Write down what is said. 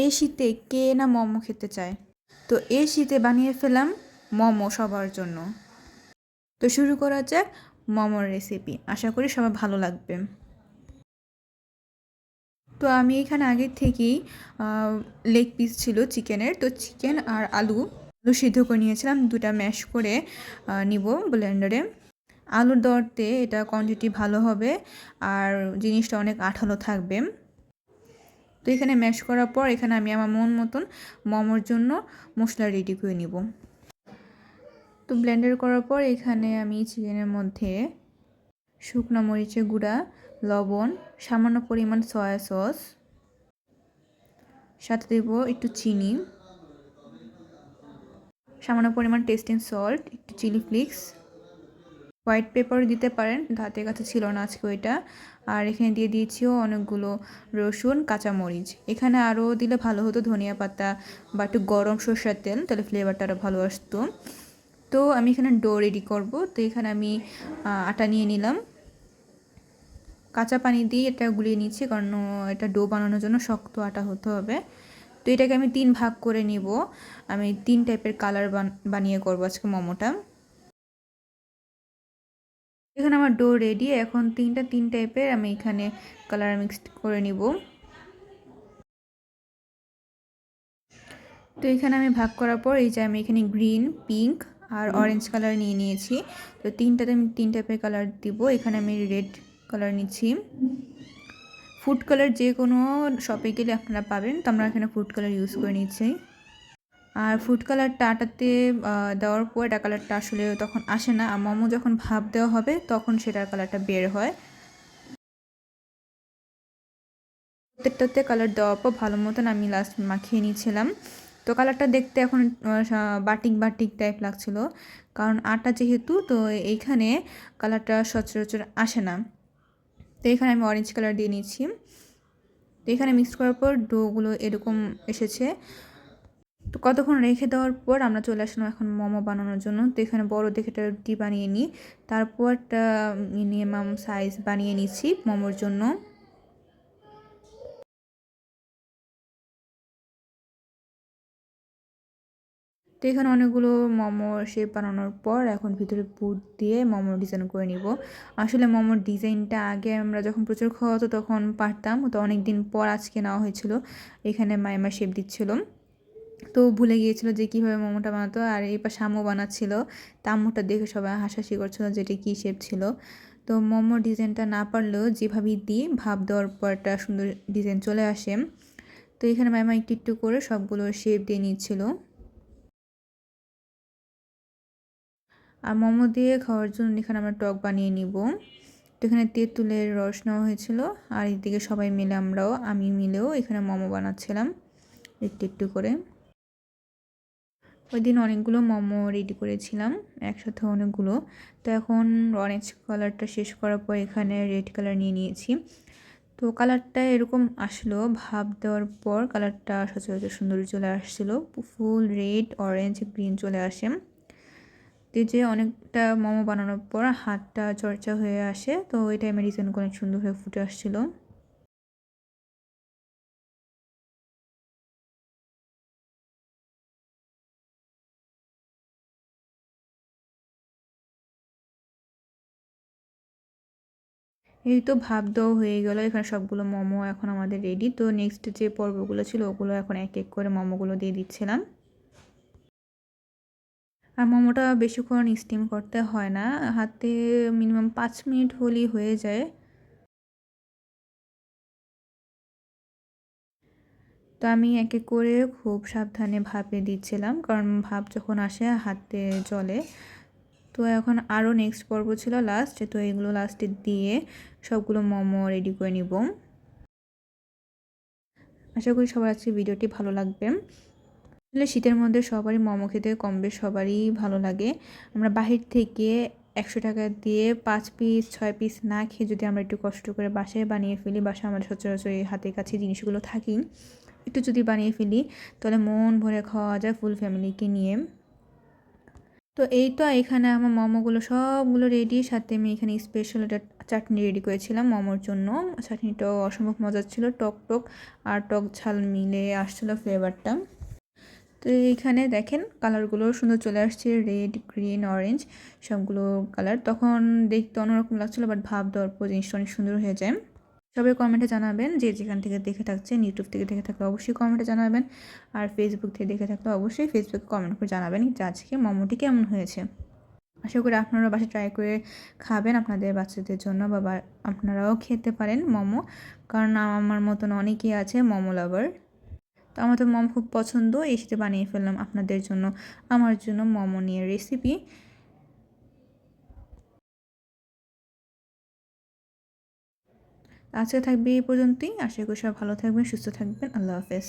এই শীতে কে না মোমো খেতে চায়? তো এই শীতে বানিয়ে ফেলাম মোমো সবার জন্য। তো শুরু করা যাক মোমোর রেসিপি আশা করি সবার ভালো লাগবে। তো আমি এখানে আগের থেকেই লেগ পিস ছিল চিকেনের। তো চিকেন আর আলু আলু সিদ্ধ করে নিয়েছিলাম। দুটা ম্যাশ করে নিব ব্লেন্ডারে আলুর দরতে এটা কোয়ান্টিটি ভালো হবে। আর জিনিসটা অনেক আঠালো থাকবে। তো এখানে ম্যাশ করার পর এখানে আমি আমার মন মতন মোমোর জন্য মশলা রেডি করে নিব। তো ব্লেন্ডার করার পর এখানে আমি চিকেনের মধ্যে শুকনো মরিচের গুঁড়া, লবণ, সামান্য পরিমাণ সয়া সস সাথে দেব একটু চিনি, সামান্য পরিমাণ টেস্টিং সল্ট একটু চিলি ফ্লিক্স হোয়াইট পেপার দিতে পারেন হাতের কাছে ছিল না আজকে ওইটা। আর এখানে দিয়ে দিয়েছিও অনেকগুলো রসুন, কাঁচামরিচ। এখানে আরও দিলে ভালো হতো ধনিয়া পাতা বা একটু গরম সর্ষার তেল, তাহলে ফ্লেভারটা আরও ভালো আসতো। তো আমি এখানে ডো রেডি করব। তো এখানে আমি আটা নিয়ে নিলাম। কাঁচা পানি দিয়ে এটা গুলিয়ে নিচ্ছি কারণ এটা ডো বানানোর জন্য শক্ত আটা হতে হবে। তো এটাকে আমি তিন ভাগ করে নিব। আমি তিন টাইপের কালার বানিয়ে করব আজকে মোমোটা। এখানে আমার ডো রেডি এখন তিনটা, তিন টাইপের আমি এখানে কালার মিক্সড করে নিব। তো এখানে আমি ভাগ করার পর এই যে আমি এখানে গ্রিন পিঙ্ক আর অরেঞ্জ কালার নিয়ে নিয়েছি। তো তিনটাতে আমি তিন টাইপের কালার দিব, এখানে আমি রেড কালার নিচ্ছি। ফুড কালার যে কোনো শপে গেলে আপনারা পাবেন, তো আমরা এখানে ফুড কালার ইউজ করে নিচ্ছি। আর ফুড কালারটা আটাতে দেওয়ার পর এটা কালারটা আসলে তখন আসে না। আর মোমো যখন ভাপ দেওয়া হবে, তখন সেটার কালারটা বের হয়। প্রত্যেকটাতে কালার দেওয়ার পর ভালো মতন আমি লাস্ট মাখিয়ে নিয়েছিলাম। তো কালারটা দেখতে এখন বাটিক বাটিক টাইপ লাগছিল। কারণ আটা যেহেতু, তো এইখানে কালারটা সচরাচর আসে না। তো এখানে আমি অরেঞ্জ কালার দিয়ে নিচ্ছি তো এখানে মিক্স করার পর ডোগুলো এরকম এসেছে। তো কতক্ষণ রেখে দেওয়ার পর আমরা চলে আসলাম এখন মোমো বানানোর জন্য। তো এখানে বড় দেখে একটা রুটি বানিয়ে নিই। তারপর একটা মিনিমাম সাইজ বানিয়ে নিচ্ছি মোমোর জন্য। তো এখানে অনেকগুলো মোমো শেপ বানানোর পর এখন ভিতরে বুট দিয়ে মোমো ডিজাইন করে নিব। আসলে মোমোর ডিজাইনটা আগে আমরা যখন প্রচুর খাওয়া হতো তখন পারতাম। তো অনেক দিন পর আজকে নেওয়া হয়েছিল। এখানে মাইমা শেপ দিচ্ছিল। তো ভুলে গিয়েছিল যে কীভাবে মোমোটা বানাতো আর এই পাশে আম্মু বানাচ্ছিল। তা দেখে সবাই হাসাহাসি করছিল যে এটা কী শেপ ছিল। তো মোমোর ডিজাইনটা না পারলেও যেভাবেই দিই ভাব দেওয়ার পর একটা সুন্দর ডিজাইন চলে আসে। তো এখানে মাইমা একটু একটু করে সবগুলো শেপ দিয়ে নিচ্ছিল। আর মোমো দিয়ে খাওয়ার জন্য এখানে আমরা টক বানিয়ে নিব। তো এখানে তেঁতুলের রস নেওয়া হয়েছিল আর এদিকে সবাই মিলে আমরাও, আমি মিলেও এখানে মোমো বানাচ্ছিলাম। একটু একটু করে। ওই দিন অনেকগুলো মোমো রেডি করেছিলাম, একসাথে অনেকগুলো। তো এখন অরেঞ্জ কালারটা শেষ করার পর এখানে রেড কালার নিয়ে নিয়েছি। তো কালারটা এরকম আসলো, ভাব দেওয়ার পর কালারটা সচরাচর সুন্দর চলে আসছিল। ফুল রেড অরেঞ্জ গ্রিন চলে আসে। দিয়ে যে অনেকটা মোমো বানানোর পর হাতটা চর্চা হয়ে আসে, তো ওই টাইমে ডিজাইন অনেক সুন্দর হয়ে ফুটে আসছিল। এই তো ভাব দেওয়া হয়ে গেল। এখানে সবগুলো মোমো এখন আমাদের রেডি তো নেক্সট যে পর্বগুলো ছিল, ওগুলো এখন এক এক করে মোমোগুলো দিয়ে দিচ্ছিলাম। আর মোমোটা বেশিক্ষণ স্টিম করতে হয় না। হাতে মিনিমাম পাঁচ মিনিট হলেই হয়ে যায়। তো আমি এক এক করে খুব সাবধানে ভাপে দিচ্ছিলাম। কারণ ভাপ যখন আসে, হাতে জলে তো এখন আরও নেক্সট পর্ব ছিল লাস্ট তো এগুলো লাস্টে দিয়ে সবগুলো মোমো রেডি করে নিব। আশা করি সবার আজকে ভিডিওটি ভালো লাগবে। আসলে শীতের মধ্যে সবারই মোমো খেতে কম বেশ সবারই ভালো লাগে। আমরা বাহির থেকে একশো টাকা দিয়ে পাঁচ পিস ছয় পিস না খেয়ে যদি আমরা একটু কষ্ট করে বাসায় বানিয়ে ফেলি, বাসায় আমাদের সচরাচর এই হাতের কাছে জিনিসগুলো থাকি, একটু যদি বানিয়ে ফেলি, তাহলে মন ভরে খাওয়া যায় ফুল ফ্যামিলিকে নিয়ে। তো এই তো এখানে আমার মোমোগুলো সবগুলো রেডি সাথে আমি এখানে স্পেশাল একটা চাটনি রেডি করেছিলাম মোমোর জন্য। চাটনিটাও অসম্ভব মজার ছিল, টক টক আর টক ঝাল মিলে আসছিল ফ্লেভারটা তো এইখানে দেখেন কালারগুলো সুন্দর চলে আসছে রেড গ্রিন অরেঞ্জ সবগুলো কালার তখন দেখতে অন্যরকম লাগছিল বাট ভাব দেওয়ার পর জিনিসটা অনেক সুন্দর হয়ে যায়। সবাই কমেন্টে জানাবেন যে যেখান থেকে দেখে থাকছেন ইউটিউব থেকে দেখে থাকলে অবশ্যই কমেন্টে জানাবেন আর ফেসবুক থেকে দেখে থাকলে অবশ্যই ফেসবুকে কমেন্ট করে জানাবেন যে আজকে মোমোটি কেমন হয়েছে। আশা করি আপনারা বাসায় ট্রাই করে খাবেন আপনাদের বাচ্চাদের জন্য বা আপনারাও খেতে পারেন মোমো, কারণ আমার মতন অনেকেই আছে মোমো লাভার তো আমার তো মোমো খুব পছন্দ, এই সাথে বানিয়ে ফেললাম আপনাদের জন্য, আমার জন্য মোমো নিয়ে রেসিপি আজকে থাকবে এই পর্যন্তই। আশা করি সবাই ভালো থাকবেন সুস্থ থাকবেন। আল্লাহ হাফেজ।